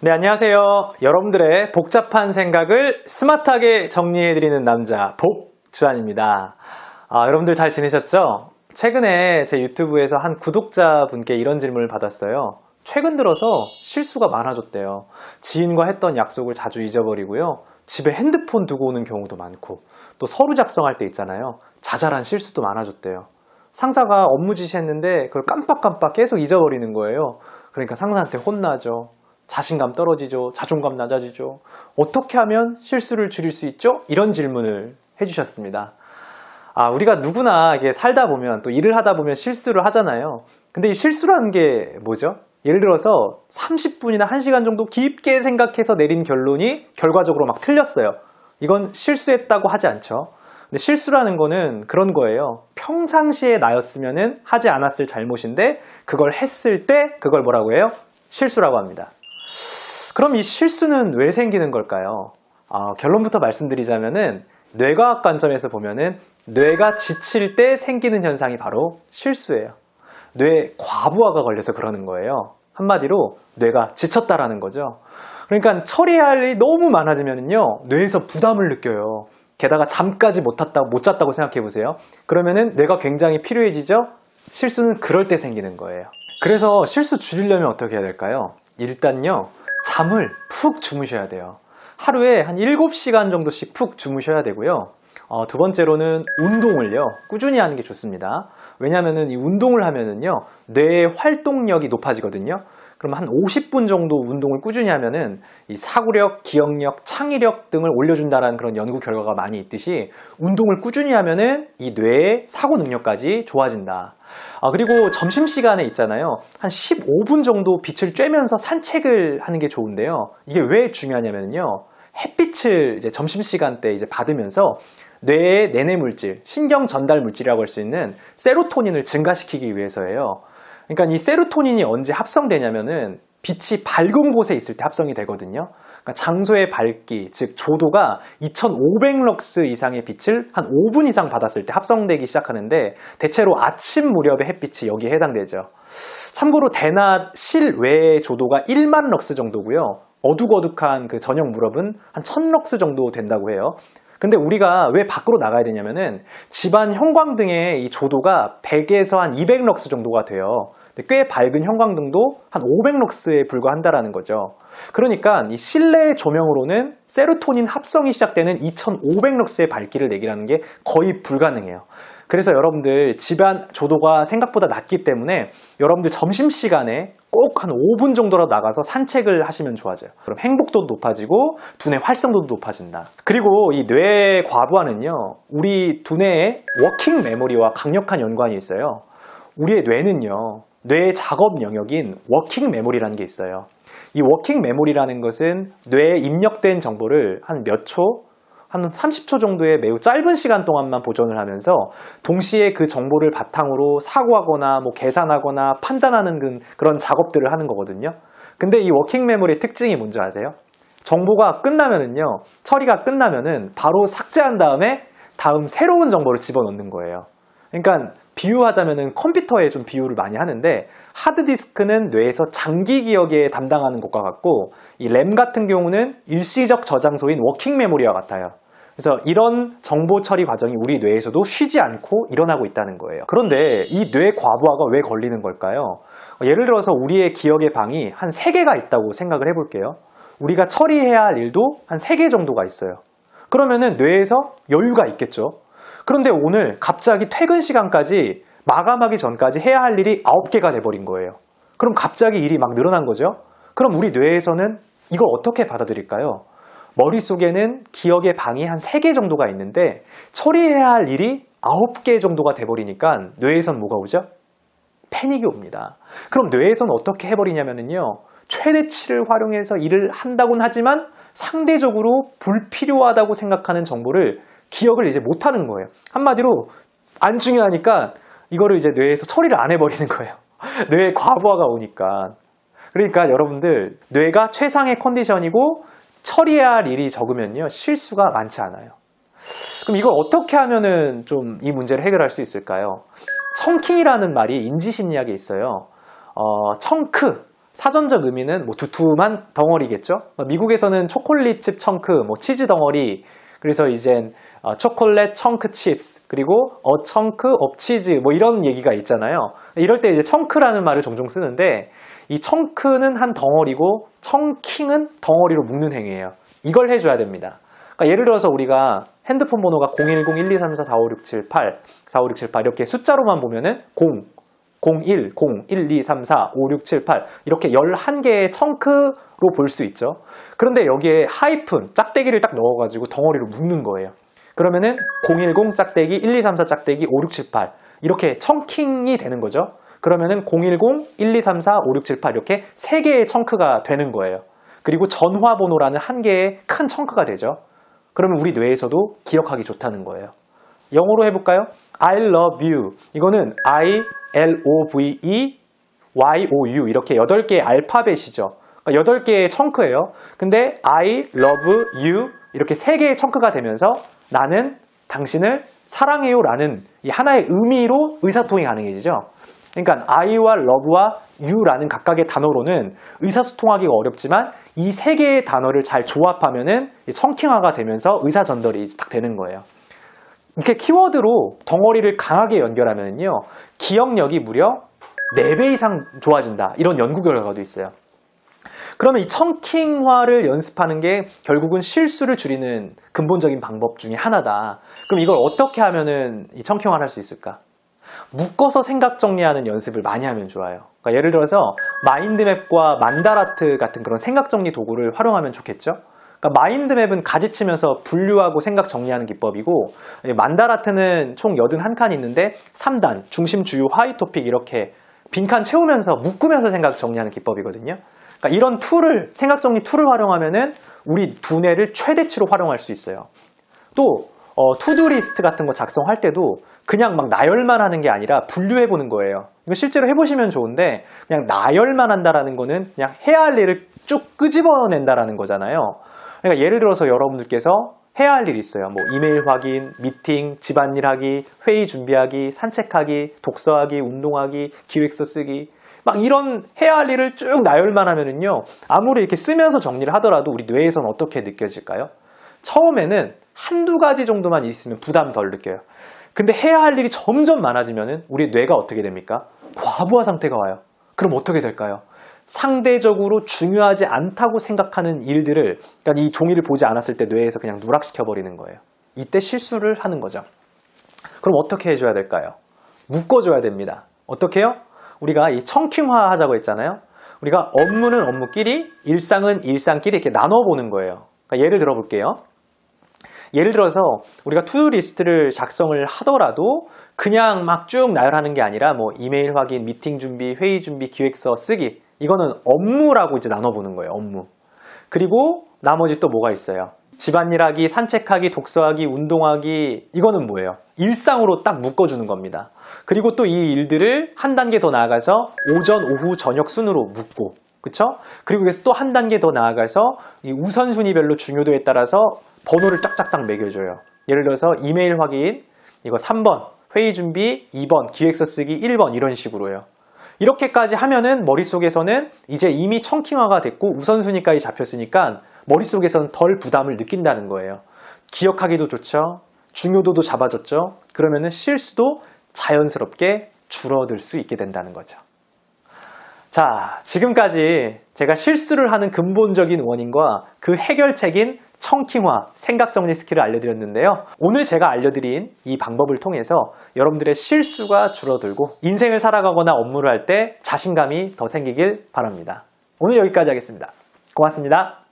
네, 안녕하세요. 여러분들의 복잡한 생각을 스마트하게 정리해드리는 남자, 복주환입니다. 아, 여러분들 잘 지내셨죠? 최근에 제 유튜브에서 한 구독자분께 이런 질문을 받았어요. 최근 들어서 실수가 많아졌대요. 지인과 했던 약속을 자주 잊어버리고요. 집에 핸드폰 두고 오는 경우도 많고, 또 서류 작성할 때 있잖아요. 자잘한 실수도 많아졌대요. 상사가 업무 지시했는데 그걸 깜빡깜빡 계속 잊어버리는 거예요. 그러니까 상사한테 혼나죠. 자신감 떨어지죠. 자존감 낮아지죠. 어떻게 하면 실수를 줄일 수 있죠? 이런 질문을 해주셨습니다. 아, 우리가 누구나 이게 살다 보면 또 일을 하다 보면 실수를 하잖아요. 근데 이 실수라는 게 뭐죠? 예를 들어서 30분이나 1시간 정도 깊게 생각해서 내린 결론이 결과적으로 막 틀렸어요. 이건 실수했다고 하지 않죠. 근데 실수라는 거는 그런 거예요. 평상시에 나였으면은 하지 않았을 잘못인데 그걸 했을 때 그걸 뭐라고 해요? 실수라고 합니다. 그럼 이 실수는 왜 생기는 걸까요? 아, 결론부터 말씀드리자면은 뇌과학 관점에서 보면은 뇌가 지칠 때 생기는 현상이 바로 실수예요. 뇌 과부하가 걸려서 그러는 거예요. 한마디로 뇌가 지쳤다라는 거죠. 그러니까 처리할 일이 너무 많아지면요 뇌에서 부담을 느껴요. 게다가 잠까지 못 잤다고, 못 잤다고 생각해 보세요. 그러면은 뇌가 굉장히 필요해지죠? 실수는 그럴 때 생기는 거예요. 그래서 실수 줄이려면 어떻게 해야 될까요? 일단요, 잠을 푹 주무셔야 돼요. 하루에 한 7시간 정도씩 푹 주무셔야 되고요. 어, 두 번째로는 운동을요, 꾸준히 하는 게 좋습니다. 왜냐면은 이 운동을 하면은요, 뇌의 활동력이 높아지거든요. 그럼 한 50분 정도 운동을 꾸준히 하면은 이 사고력, 기억력, 창의력 등을 올려준다는 그런 연구 결과가 많이 있듯이 운동을 꾸준히 하면은 이 뇌의 사고 능력까지 좋아진다. 아, 그리고 점심시간에 있잖아요. 한 15분 정도 빛을 쬐면서 산책을 하는 게 좋은데요. 이게 왜 중요하냐면요. 햇빛을 이제 점심시간 때 이제 받으면서 뇌의 내내 물질, 신경 전달 물질이라고 할 수 있는 세로토닌을 증가시키기 위해서예요. 그러니까 이 세로토닌이 언제 합성되냐면은 빛이 밝은 곳에 있을 때 합성이 되거든요. 그러니까 장소의 밝기, 즉 조도가 2500럭스 이상의 빛을 한 5분 이상 받았을 때 합성되기 시작하는데 대체로 아침 무렵의 햇빛이 여기에 해당되죠. 참고로 대낮 실외의 조도가 1만 럭스 정도고요. 어둑어둑한 그 저녁 무렵은 한 1000럭스 정도 된다고 해요. 근데 우리가 왜 밖으로 나가야 되냐면은 집안 형광등의 이 조도가 100에서 한 200럭스 정도가 돼요. 꽤 밝은 형광등도 한 500럭스에 불과한다라는 거죠. 그러니까 이 실내 조명으로는 세로토닌 합성이 시작되는 2500럭스의 밝기를 내기라는 게 거의 불가능해요. 그래서 여러분들 집안 조도가 생각보다 낮기 때문에 여러분들 점심시간에 꼭 한 5분 정도라도 나가서 산책을 하시면 좋아져요. 그럼 행복도도 높아지고 두뇌 활성도도 높아진다. 그리고 이 뇌 과부하는요, 우리 두뇌의 워킹 메모리와 강력한 연관이 있어요. 우리의 뇌는요, 뇌의 작업 영역인 워킹 메모리라는 게 있어요. 이 워킹 메모리라는 것은 뇌에 입력된 정보를 한 몇 초, 한 30초 정도의 매우 짧은 시간 동안만 보존을 하면서 동시에 그 정보를 바탕으로 사고하거나 뭐 계산하거나 판단하는 그- 그런 작업들을 하는 거거든요. 근데 이 워킹 메모리의 특징이 뭔지 아세요? 정보가 끝나면은요, 처리가 끝나면은 바로 삭제한 다음에 다음 새로운 정보를 집어넣는 거예요. 그러니까 비유하자면은 컴퓨터에 좀 비유를 많이 하는데 하드디스크는 뇌에서 장기 기억에 담당하는 것과 같고 이 램 같은 경우는 일시적 저장소인 워킹 메모리와 같아요. 그래서 이런 정보 처리 과정이 우리 뇌에서도 쉬지 않고 일어나고 있다는 거예요. 그런데 이 뇌 과부하가 왜 걸리는 걸까요? 예를 들어서 우리의 기억의 방이 한 3개가 있다고 생각을 해볼게요. 우리가 처리해야 할 일도 한 3개 정도가 있어요. 그러면은 뇌에서 여유가 있겠죠. 그런데 오늘 갑자기 퇴근 시간까지 마감하기 전까지 해야 할 일이 9개가 돼버린 거예요. 그럼 갑자기 일이 막 늘어난 거죠? 그럼 우리 뇌에서는 이걸 어떻게 받아들일까요? 머릿속에는 기억의 방이 한 3개 정도가 있는데 처리해야 할 일이 9개 정도가 돼버리니까 뇌에선 뭐가 오죠? 패닉이 옵니다. 그럼 뇌에서는 어떻게 해버리냐면요. 최대치를 활용해서 일을 한다곤 하지만 상대적으로 불필요하다고 생각하는 정보를 기억을 이제 못하는 거예요. 한마디로 안 중요하니까 이거를 이제 뇌에서 처리를 안 해버리는 거예요. 뇌에 과부하가 오니까. 그러니까 여러분들 뇌가 최상의 컨디션이고 처리해야 할 일이 적으면요 실수가 많지 않아요. 그럼 이걸 어떻게 하면은 좀 이 문제를 해결할 수 있을까요? 청킹이라는 말이 인지심리학에 있어요. 어, 청크, 사전적 의미는 뭐 두툼한 덩어리겠죠. 미국에서는 초콜릿 칩 청크, 뭐 치즈 덩어리, 그래서 이젠 어, 초콜릿 청크 칩스 그리고 어 청크 업 치즈 뭐 이런 얘기가 있잖아요. 이럴 때 이제 청크라는 말을 종종 쓰는데 이 청크는 한 덩어리고 청킹은 덩어리로 묶는 행위예요. 이걸 해줘야 됩니다. 그러니까 예를 들어서 우리가 핸드폰 번호가 010-1234-4567-8, 4567-8 이렇게 숫자로만 보면은 0, 01, 0, 1, 2, 3, 4, 5, 6, 7, 8 이렇게 11개의 청크로 볼 수 있죠. 그런데 여기에 하이픈, 짝대기를 딱 넣어가지고 덩어리로 묶는 거예요. 그러면은 010 짝대기, 1, 2, 3, 4 짝대기, 5, 6, 7, 8 이렇게 청킹이 되는 거죠. 그러면은 010, 1, 2, 3, 4, 5, 6, 7, 8 이렇게 3개의 청크가 되는 거예요. 그리고 전화번호라는 한 개의 큰 청크가 되죠. 그러면 우리 뇌에서도 기억하기 좋다는 거예요. 영어로 해볼까요? I love you. 이거는 I L O V E Y O U 이렇게 8개의 알파벳이죠. 그러니까 8개의 청크예요. 근데 I love you 이렇게 3개의 청크가 되면서 나는 당신을 사랑해요 라는 이 하나의 의미로 의사소통이 가능해지죠. 그러니까 I와 love와 you라는 각각의 단어로는 의사소통하기가 어렵지만 이 세 개의 단어를 잘 조합하면은 이 청킹화가 되면서 의사 전달이 딱 되는 거예요. 이렇게 키워드로 덩어리를 강하게 연결하면요. 기억력이 무려 4배 이상 좋아진다. 이런 연구 결과도 있어요. 그러면 이 청킹화를 연습하는 게 결국은 실수를 줄이는 근본적인 방법 중에 하나다. 그럼 이걸 어떻게 하면은 이 청킹화를 할 수 있을까? 묶어서 생각 정리하는 연습을 많이 하면 좋아요. 그러니까 예를 들어서 마인드맵과 만다라트 같은 그런 생각 정리 도구를 활용하면 좋겠죠? 그러니까 마인드맵은 가지치면서 분류하고 생각 정리하는 기법이고 만다라트는 총 81칸이 있는데 3단, 중심 주요 하이 토픽 이렇게 빈칸 채우면서 묶으면서 생각 정리하는 기법이거든요. 그러니까 이런 툴을 생각 정리 툴을 활용하면은 우리 두뇌를 최대치로 활용할 수 있어요. 또 어, 투두 리스트 같은 거 작성할 때도 그냥 막 나열만 하는 게 아니라 분류해 보는 거예요. 이거 실제로 해보시면 좋은데 그냥 나열만 한다라는 거는 그냥 해야 할 일을 쭉 끄집어낸다라는 거잖아요. 그러니까 예를 들어서 여러분들께서 해야 할 일이 있어요. 뭐 이메일 확인, 미팅, 집안일 하기, 회의 준비하기, 산책하기, 독서하기, 운동하기, 기획서 쓰기. 막 이런 해야 할 일을 쭉 나열만 하면은요. 아무리 이렇게 쓰면서 정리를 하더라도 우리 뇌에서는 어떻게 느껴질까요? 처음에는 한두 가지 정도만 있으면 부담 덜 느껴요. 근데 해야 할 일이 점점 많아지면 우리 뇌가 어떻게 됩니까? 과부하 상태가 와요. 그럼 어떻게 될까요? 상대적으로 중요하지 않다고 생각하는 일들을 그러니까 이 종이를 보지 않았을 때 뇌에서 그냥 누락시켜 버리는 거예요. 이때 실수를 하는 거죠. 그럼 어떻게 해줘야 될까요? 묶어줘야 됩니다. 어떻게요? 우리가 이 청킹화 하자고 했잖아요. 우리가 업무는 업무끼리, 일상은 일상끼리 이렇게 나눠보는 거예요. 그러니까 예를 들어볼게요. 예를 들어서 우리가 투두 리스트를 작성을 하더라도 그냥 막 쭉 나열하는 게 아니라 뭐 이메일 확인, 미팅 준비, 회의 준비, 기획서 쓰기 이거는 업무라고 이제 나눠보는 거예요. 업무. 그리고 나머지 또 뭐가 있어요? 집안일하기, 산책하기, 독서하기, 운동하기 이거는 뭐예요? 일상으로 딱 묶어주는 겁니다. 그리고 또 이 일들을 한 단계 더 나아가서 오전, 오후, 저녁 순으로 묶고 그쵸? 그리고 여기서 또 한 단계 더 나아가서 이 우선순위별로 중요도에 따라서 번호를 짝짝딱 매겨줘요. 예를 들어서 이메일 확인, 이거 3번, 회의 준비 2번, 기획서 쓰기 1번 이런 식으로요. 이렇게까지 하면은 머릿속에서는 이제 이미 청킹화가 됐고 우선순위까지 잡혔으니까 머릿속에서는 덜 부담을 느낀다는 거예요. 기억하기도 좋죠. 중요도도 잡아줬죠. 그러면은 실수도 자연스럽게 줄어들 수 있게 된다는 거죠. 자, 지금까지 제가 실수를 하는 근본적인 원인과 그 해결책인 청킹화, 생각 정리 스킬을 알려드렸는데요. 오늘 제가 알려드린 이 방법을 통해서 여러분들의 실수가 줄어들고 인생을 살아가거나 업무를 할 때 자신감이 더 생기길 바랍니다. 오늘 여기까지 하겠습니다. 고맙습니다.